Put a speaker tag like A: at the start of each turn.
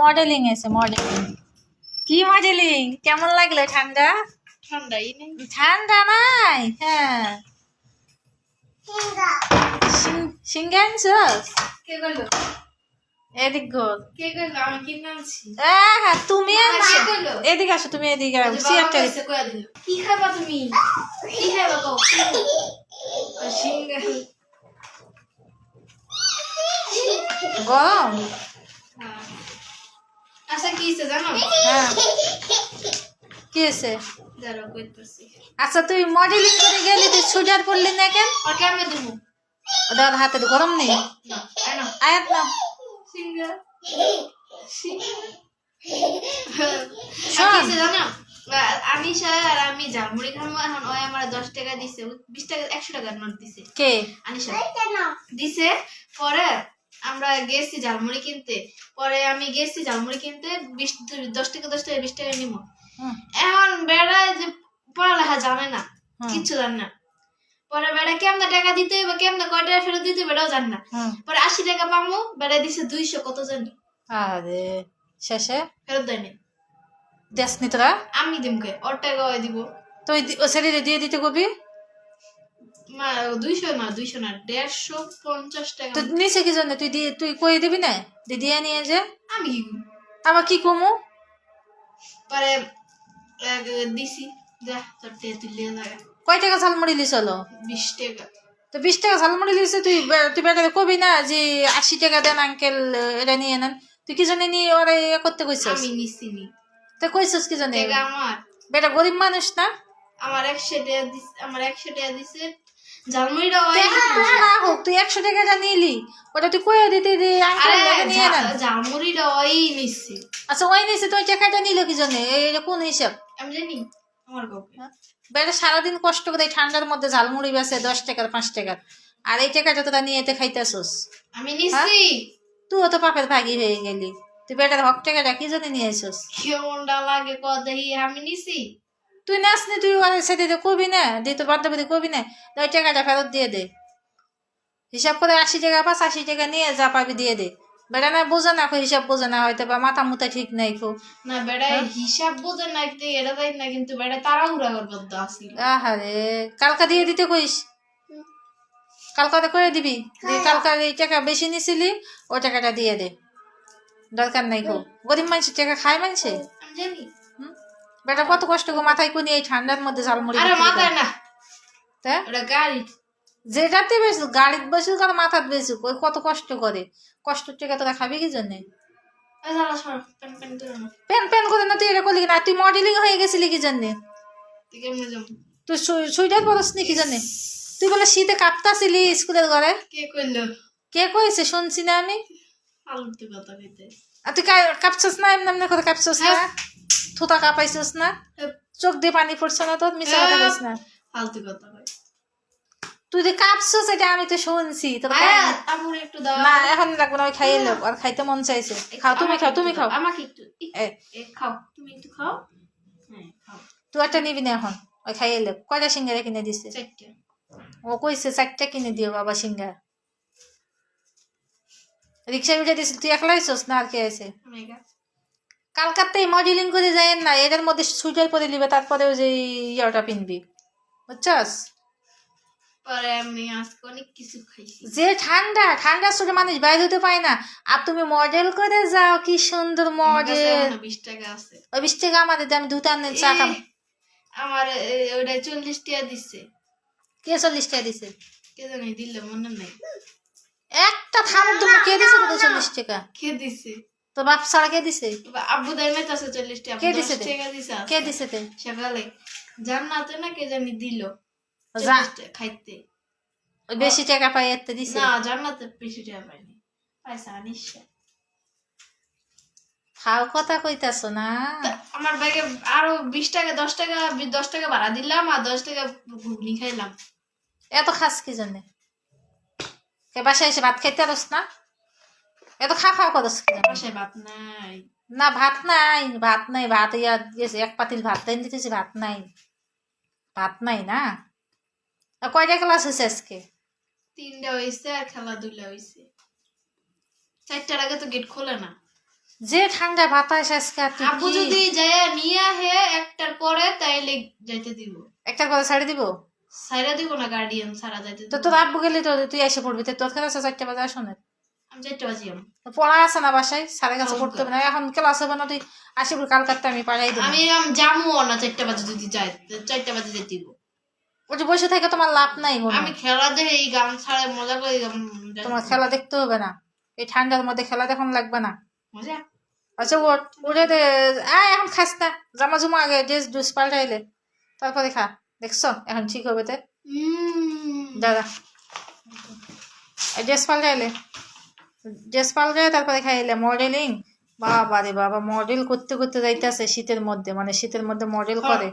A: Modelling এসে modelling কি modelling কেমন লাগল? ঠান্ডা?
B: ঠান্ডাই নেই।
A: ঠান্ডা নাই? হ্যাঁ। সিঙ্গা আনছস
B: কে করল
A: এদিক
B: কে করল আমি
A: আহা, তুমি আনছো এদিকে আসো তুমি আসো।
B: কি খাবা তুমি? কি খাবা কও? সিঙ্গা
A: গরম
B: আচ্ছা জানো?
A: হ্যাঁ। কি হয়েছে?
B: দাঁড়াও কইতেছি।
A: আচ্ছা তুই মডেলিং করে গেলি তুই সুইটার পরলি না কেন?
B: আর কেমনে দেবো
A: ওদের হাতে গরম নেই। আয়াত না
B: সিঙ্গা
A: শোন।
B: আমি স্যার আর আমি ঝালমুড়ি খাব এখন ওই আমার দশ টাকা দিছে। বিশ টাকা একশো টাকার নোট দিছে।
A: কে?
B: আনিশা। দিছে পরে আমরা গেছি ঝালমুড়ি কিনতে পরে আমি গেছি ঝালমুড়ি কিনতে বিশ দশ টাকা দশ টাকা বিশ টাকা নিবো এখন বেড়ায় যে পড়ালেখা জানে না। কিচ্ছু জানে না। পরে বেড়া কেমনে টাকা দিতে হবে কেমনে কয় টাকা ফেরত দিতে হবে এটাও জানে না। পরে আশি টাকা পামো বেড়া দিছে দুইশো কত জানি।
A: আরে শেষে?
B: ফেরত দেয়নি।
A: দেশনি তোরা?
B: আমি দিমকে ওর টাকা দিব।
A: তুই ও ছেড়ে দিয়ে দিতে কবি?
B: মা দুইশো না দুইশো না দেড়শো পঞ্চাশ টাকা।
A: তুই নিচে কি জন্য? তুই দিয়ে তুই কই দিবি না? তুই নিয়ে যে।
B: আমি কি করব?
A: কি কমু?
B: পরে দিছি। যা তোর টেয়া লাগা
A: কয় টাকা ঝালমুড়ি লিস হলো?
B: বিশ টাকা।
A: তো বিশ টাকা ঝালমুড়ি লিসে তুই তুই বেটারে কবি না যে আশি টাকা দেন আঙ্কেল এটা নিয়ে নেন। তুই কি জন্য নিয়ে ওরা ইয়ে করতে কইছিস?
B: আমি নিছি নি।
A: তুই কইছিস কি
B: আমার।
A: বেটা গরিব মানুষ না?
B: আমার একশো টাকা দিছে আমার একশো টাকা দিছে ঝালমুড়িটা
A: না হোক তুই একশো টাকাটা নিলি ওটা তুই কয়ে দিতে দি
B: ঝালমুড়িটা ওই নিচ্ছে
A: আচ্ছা ওই তুই টাকাটা নিল কি জন্য এটা কোন হিসাব?
B: আমি জানি আমার
A: বেটা সারাদিন কষ্ট করে ঠান্ডার মধ্যে ঝালমুড়ি বেছে দশ টাকার পাঁচ টাকার। আর এই টাকাটা তোরা নিয়ে এতে খাইতেছস?
B: আমি নিছি।
A: তুইও তো পাপের ভাগি হয়ে গেলি। তুই বেটার হক টাকাটা কি জন্য নিয়ে আসছিস
B: কেমনটা লাগে কত আমি নিছি।
A: তুই নাচ নি তুই ওর সাথে তো কবি না দিয়ে তো বান্ধবী কবি না ওই টাকাটা ফেরত দিয়ে দে। হিসাব করে আশি টাকা পাঁচ আশি টাকা নিয়ে যা পাবি দিয়ে দে। বেটা না বোঝে না খো হিসাব বোঝে না হয়তো বা মাথা মুথা ঠিক নাই খো
B: না বেড়ায় হিসাব বোঝে না এটা তাই না কিন্তু বেড়ায় তাড়াহুড়া করবার তো আসিল।
A: আহারে কালকা দিয়ে দিতে কইস? কালকাতে করে দিবি। কালকার এই টাকা বেশি নিছিলি ওই টাকাটা দিয়ে দে। দরকার নাই গো গরিব মানুষের টাকা খায় মানুষে
B: জানি?
A: বেটা কত কষ্ট গো মাথায় কোনি এই ঠান্ডার মধ্যে ঝালমুড়ি
B: আরে মাথায় না।
A: তা?
B: ওটা গাড়ি।
A: যেটাতে বেশি গাড়িতে বসুক আর মাথার বেশি ওই কত কষ্ট করে। কষ্টের টাকা তোরা খাবি কি জন্যে? প্যান প্যান করে না তুই এটা করলি না? তুই মডেলিং হয়ে গেছিলি কি জন্যে?
B: তুই
A: সুইটার পরস নি কি জন্যে? তুই বলে শীতে কাঁপতাছিলি স্কুলের ঘরে?
B: কে করল
A: কে কয়েছে শুনছি না আমি।
B: ফালতু কথা কইতে
A: আর তুই কাঁপছস না? এমনি এমনি করে কাঁপছস না?
B: হ্যাঁ।
A: থুতা কাঁপাইছস না? চোখ দিয়ে পানি পড়ছে না তো মিশা কথা কইস না।
B: ফালতু কথা কই
A: তুই যে কাঁপছস এটা আমি তো শুনছি।
B: একটু দাও।
A: না এখন লাগবে না খাইয়ে লোক আর খাইতে মন চাইছে। খাও তুমি খাও তুমি খাও।
B: আমাকে একটু খাও। তুমি একটু খাও। হ্যাঁ খাও।
A: তুই একটা নিবি না এখন? ওই খাইয়ে লোক কয়টা সিঙ্গারা কিনে দিছে? ও কইছে চারটা কিনে দিও বাবা সিঙ্গার। রিক্সা উঠে দিছিল তুই একলাই আইসস না আর কে আছে কালকাতায় মডেলিং করে যায় না এদের মধ্যে সুইটার পরে নিবে তারপরে ওই যে ইয়াটা পিনবি। বুঝছস?
B: পরে আমি আজকে অনেক কিছু খাইছি।
A: যে ঠান্ডা ঠান্ডার সময় মানুষ বাইরে হতে পায় না। আর তুমি মডেল করে যাও কি সুন্দর মডেল।
B: বিশ টাকা আছে।
A: ওই বিশ টাকা আমাদের দাম দুটো চা খাম
B: আমার ওটা চল্লিশ টাকা দিচ্ছে
A: কে চল্লিশ টাকা দিছে?
B: কে জানি দিল মনে নাই।
A: একটা থাম তুমি কে দিছে চল্লিশ টাকা।
B: কে দিছে?
A: তো বাপ ছাড়া কে দিছে?
B: আব্বু দেয় না চাষে চল্লিশ টাকা
A: কে দিছে? কে দিছে তে?
B: সকালে জান্নাতে না কে জানি দিল। খাইতে।
A: ওই বেশি টাকা পাই এতে দিছে?
B: না জান্নাতে বেশি টাকা পাইনি পয়সা আনিস
A: খাও কথা কইতাছ না।
B: আমার ব্যাগে আরও বিশ টাকা দশ টাকা দশ টাকা ভাড়া দিলাম আর দশ টাকা ঘুগনি খাইলাম।
A: এত খাস কি জন্যে? কে বাসায় এসে ভাত খাইতে পারস না? এত খা খাওয়া করস কি জন্যে?
B: ভাত নাই।
A: না ভাত নাই ভাত নাই ভাত ইয়া গেছে এক পাতিল ভাত তাই দিতেছি ভাত নাই। ভাত নাই না? কয়টা ক্লাস হয়েছে আজকে?
B: তিনটা হয়েছে আর খেলাধুলা হয়েছে। চারটার আগে তো গেট খোলে না।
A: যে ঠান্ডা বাতাস আজকে তুই
B: যদি যায় নিয়ে আহে একটার পরে তাইলে যাইতে দিব।
A: একটার পরে ছাড়ি দিব?
B: সাইরা দিব না গার্ডিয়ান সারা যাইতে
A: তো তোর আব্বু গেলে তো তুই এসে পড়বি তোর খেলা আছে চারটে বাজে আসো পড়া আছে না বাসায়? সাড়ে কাছে পড়তে হবে না। এখন ক্লাস হবে না তুই আসি কালকাতে আমি পাঠাই দেবো।
B: আমি জামুও না চারটে বাজে যদি যাই চারটে বাজে যেতে দিব।
A: বসে থেকে তোমার লাভ নাই
B: আমি খেলা দেখে এই গান ছাড়া মজা করে
A: তোমার খেলা দেখতে হবে না। এই ঠান্ডার মধ্যে খেলা দেখুন লাগবে না।
B: মজা?
A: আচ্ছা দে আয় এখন খাস না। জামা জুমা আগে ড্রেস ড্রেস পাল্টাইলে। তারপরে খা। দেখছ? এখন ঠিক হবে তে। দাদা। ড্রেস পাল্টাইলে। ড্রেস যায় তারপরে খাইলে মডেলিং বাবা রে বাবা মডেল করতে করতে যাইতেছে শীতের মধ্যে মানে শীতের মধ্যে মডেল করে।